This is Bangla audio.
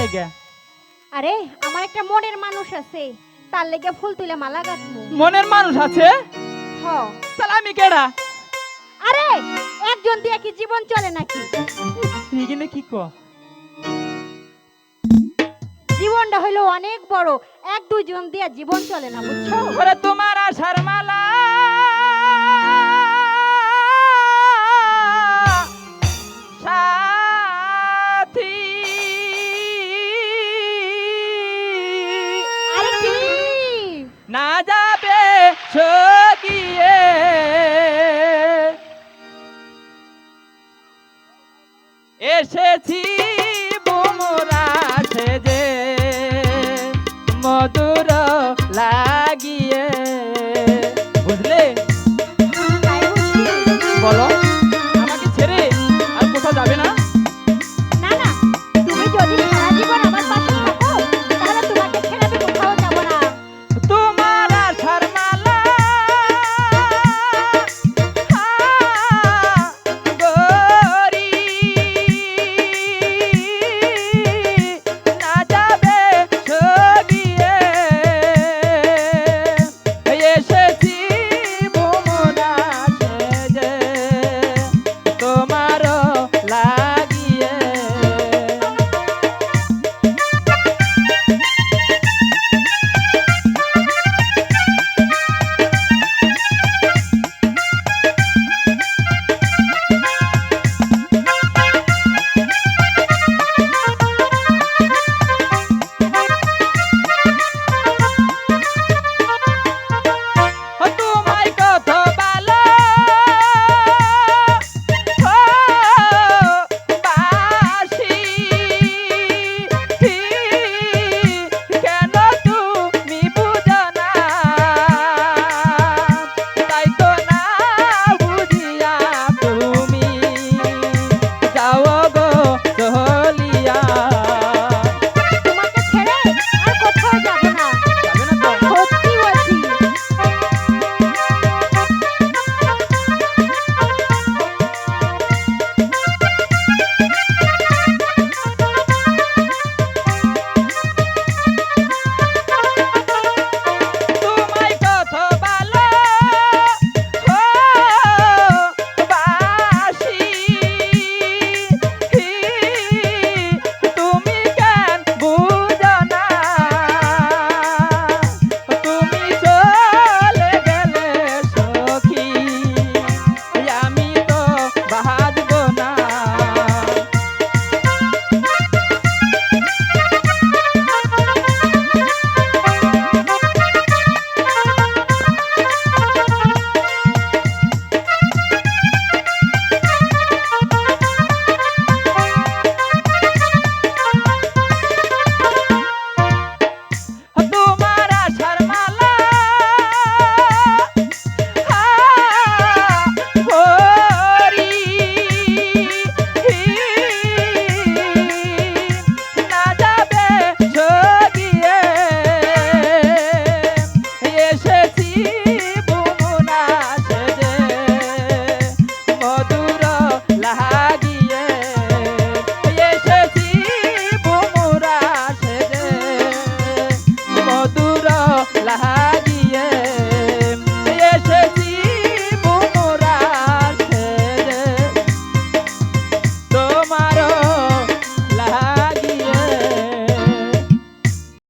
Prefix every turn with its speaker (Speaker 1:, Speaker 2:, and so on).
Speaker 1: লেগে।
Speaker 2: আরে আমার একটা মনের মানুষ আছে তার লেগে ফুল তুলে মালা
Speaker 1: মনের মানুষ আছে? তাহলে আমি কেডা?
Speaker 2: আরে একজন দিয়ে কি জীবন চলে নাকি?
Speaker 1: কি
Speaker 2: জীবনটা হইল অনেক বড় এক দুজন দিয়ে জীবন চলে না বুঝছ?
Speaker 1: তোমার আশার মালা। না যাবে সকিয়ে। এসেছি